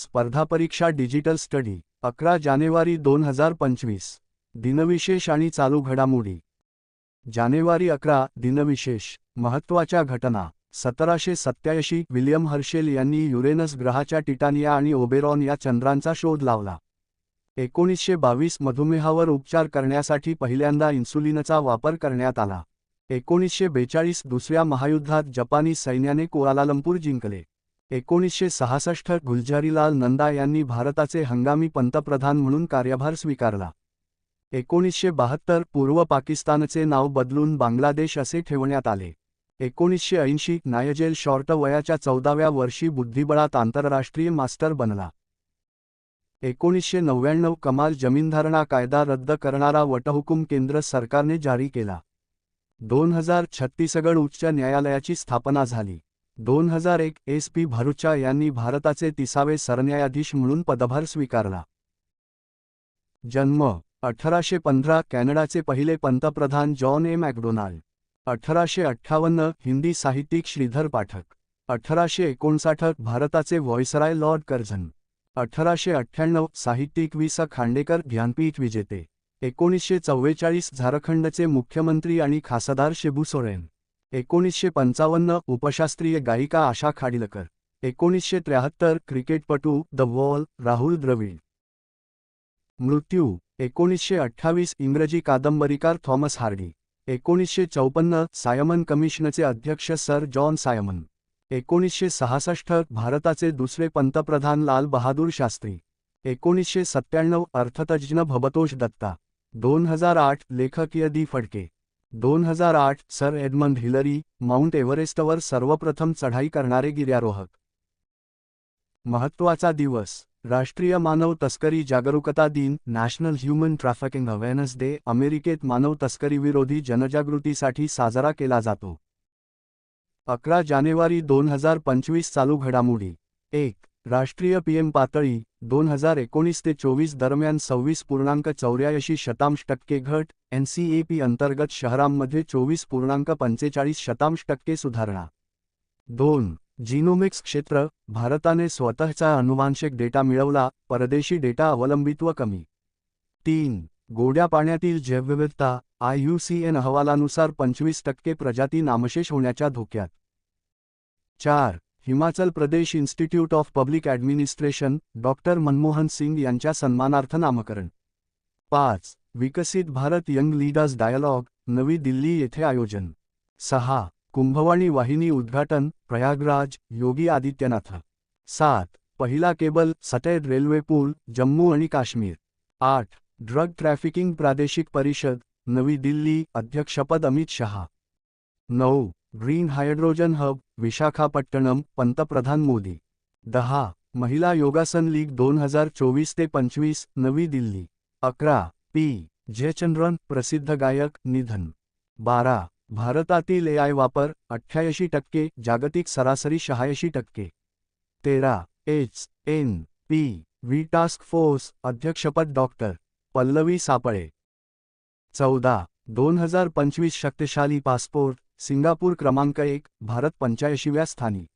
स्पर्धा परीक्षा digital study अकरा जानेवारी दोन हजार पंचवीस. दिनविशेष आणि चालू घडामोडी. जानेवारी अकरा दिनविशेष. महत्त्वाच्या घटना. सतराशे सत्याऐंशी विल्यम हर्शेल यांनी युरेनस ग्रहाच्या टिटानिया आणि ओबेरॉन या चंद्रांचा शोध लावला. एकोणीसशे बावीस मधुमेहावर उपचार करण्यासाठी पहिल्यांदा इन्सुलिनचा वापर करण्यात आला. एकोणीसशे बेचाळीस दुसऱ्या महायुद्धात जपानी सैन्याने कोलालंपूर जिंकले. एकोणीसशे सहासष्ट गुलजारीलाल नंदा यांनी भारताचे हंगामी पंतप्रधान म्हणून कार्यभार स्वीकारला. एकोणीसशे बहात्तर पूर्व पाकिस्तानचे नाव बदलून बांगलादेश असे ठेवण्यात आले. एकोणीसशे ऐंशी नायजेल शॉर्ट वयाच्या चौदाव्या वर्षी बुद्धिबळात आंतरराष्ट्रीय मास्टर बनला. एकोणीसशे नव्याण्णव कमाल जमीनधारणा कायदा रद्द करणारा वटहुकूम केंद्र सरकारने जारी केला. दोन हजार छत्तीसगड उच्च न्यायालयाची स्थापना झाली. दोन हजार एक एस पी भरुचा यांनी भारताचे तिसावे सरन्यायाधीश म्हणून पदभार स्वीकारला. जन्म अठराशे पंधरा कॅनडाचे पहिले पंतप्रधान जॉन ए मॅकडोनाल्ड अठराशे अठ्ठावन्न हिंदी साहित्यिक श्रीधर पाठक. अठराशे एकोणसाठ भारताचे व्हॉइसराय लॉर्ड कर्झन. अठराशे अठ्ठ्याण्णव साहित्यिक वि स खांडेकर ज्ञानपीठ विजेते. एकोणीसशे चव्वेचाळीस झारखंडचे मुख्यमंत्री आणि खासदार शिबू सोरेन. एकोणीसशे पंचावन्न उपशास्त्रीय गायिका आशा खाडिलकर. एकोणीसशे त्र्याहत्तर क्रिकेटपटू द वॉल राहुल द्रविड. मृत्यू एकोणीसशे अठ्ठावीस इंग्रजी कादंबरीकार थॉमस हार्डी. एकोणीसशे चौपन्न सायमन कमिशनचे अध्यक्ष सर जॉन सायमन. एकोणीसशे सहासष्ट भारताचे दुसरे पंतप्रधान लाल बहादूर शास्त्री. एकोणीसशे सत्त्याण्णव अर्थतज्ज्ञ भबतोष दत्ता. दोन हजार आठ लेखकीय दी फडके. दोन हजार आठ सर एडमंड हिलरी माउंट एव्हरेस्टवर सर्वप्रथम चढाई करणारे गिर्यारोहक. महत्त्वाचा दिवस. राष्ट्रीय मानव तस्करी जागरूकता दिन national human trafficking awareness day अमेरिकेत मानव तस्करीविरोधी जनजागृतीसाठी साजरा केला जातो. अकरा जानेवारी दोन हजार पंचवीस चालू घडामोडी. एक राष्ट्रीय पीएम पातळी दोन हजार एकोणीस ते चोवीस दरम्यान सव्वीस पूर्णांक चौऱ्याऐंशी शतांश टक्के घट एनसीएपी अंतर्गत शहरांमध्ये चोवीस पूर्णांक पंचेचाळीस शतांश टक्के सुधारणा. दोन जिनोमिक्स क्षेत्र भारताने स्वतःचा अनुवांशिक डेटा मिळवला परदेशी डेटा अवलंबित्व कमी. तीन गोड्या पाण्यातील जैवविविधता आययुसीएन अहवालानुसार पंचवीस टक्के प्रजाती नामशेष होण्याच्या धोक्यात. चार Himachal Pradesh institute of public administration doctor Manmohan Singh यांच्या सन्मानार्थ नामकरण. पाच. विकसित भारत यंग लीडर्स डायलॉग नवी दिल्ली येथे आयोजन. सहा. कुंभवाणी वाहिनी उद्घाटन प्रयागराज योगी आदित्यनाथ. सात. पहिला केबल सटेड रेल्वे पूल जम्मू आणि काश्मीर. आठ. ड्रग ट्रॅफिकिंग प्रादेशिक परिषद नवी दिल्ली अध्यक्षपद अमित शहा. नऊ. ग्रीन हायड्रोजन हब विशाखापट्टणम पंतप्रधान मोदी. दहा महिला योगासन लीग दोन हजार चोवीस ते पंचवीस नवी दिल्ली. अकरा पी जयचंद्रन प्रसिद्ध गायक निधन. बारा भारतातील एआय वापर अठ्ठ्याऐंशी टक्के जागतिक सरासरी शहाऐंशी टक्के. तेरा H N P V task force अध्यक्षपद डॉक्टर पल्लवी सापळे. चौदा दोन हजार पंचवीस शक्तिशाली पासपोर्ट सिंगापूर क्रमांक एक भारत पंच्याऐंशीव्या स्थानी.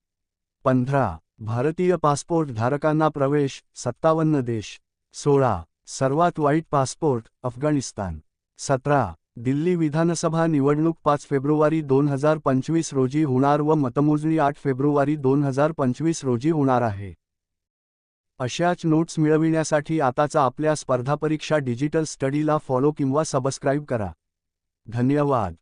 पंधरा भारतीय पासपोर्ट धारकांना प्रवेश सत्तावन्न देश. सोळा सर्वात वाईट पासपोर्ट अफगाणिस्तान. सतरा दिल्ली विधानसभा निवडणूक पाच फेब्रुवारी दोन हजार पंचवीस रोजी होणार व मतमोजणी आठ फेब्रुवारी दोन हजार पंचवीस रोजी होणार आहे. अशाच नोट्स मिळविण्यासाठी आताचा आपल्या स्पर्धा परीक्षा डिजिटल स्टडीला फॉलो किंवा सबस्क्राईब करा. धन्यवाद.